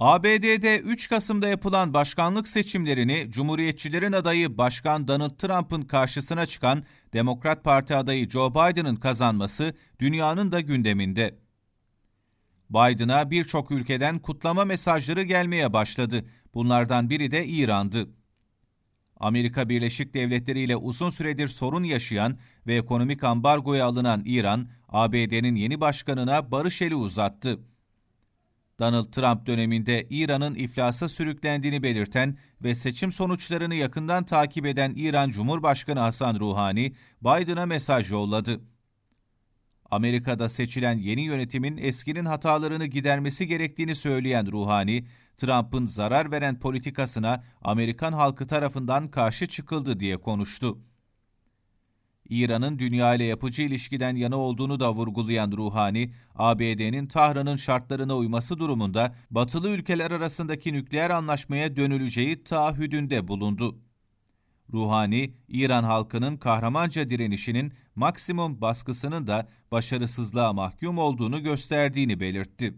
ABD'de 3 Kasım'da yapılan başkanlık seçimlerini Cumhuriyetçilerin adayı Başkan Donald Trump'ın karşısına çıkan Demokrat Parti adayı Joe Biden'ın kazanması dünyanın da gündeminde. Biden'a birçok ülkeden kutlama mesajları gelmeye başladı. Bunlardan biri de İran'dı. Amerika Birleşik Devletleri ile uzun süredir sorun yaşayan ve ekonomik ambargoya alınan İran, ABD'nin yeni başkanına barış eli uzattı. Donald Trump döneminde İran'ın iflasa sürüklendiğini belirten ve seçim sonuçlarını yakından takip eden İran Cumhurbaşkanı Hasan Ruhani, Biden'a mesaj yolladı. Amerika'da seçilen yeni yönetimin eskinin hatalarını gidermesi gerektiğini söyleyen Ruhani, Trump'ın zarar veren politikasına Amerikan halkı tarafından karşı çıkıldı diye konuştu. İran'ın dünya ile yapıcı ilişkiden yana olduğunu da vurgulayan Ruhani, ABD'nin Tahran'ın şartlarına uyması durumunda batılı ülkeler arasındaki nükleer anlaşmaya dönüleceği taahhüdünde bulundu. Ruhani, İran halkının kahramanca direnişinin maksimum baskısının da başarısızlığa mahkum olduğunu gösterdiğini belirtti.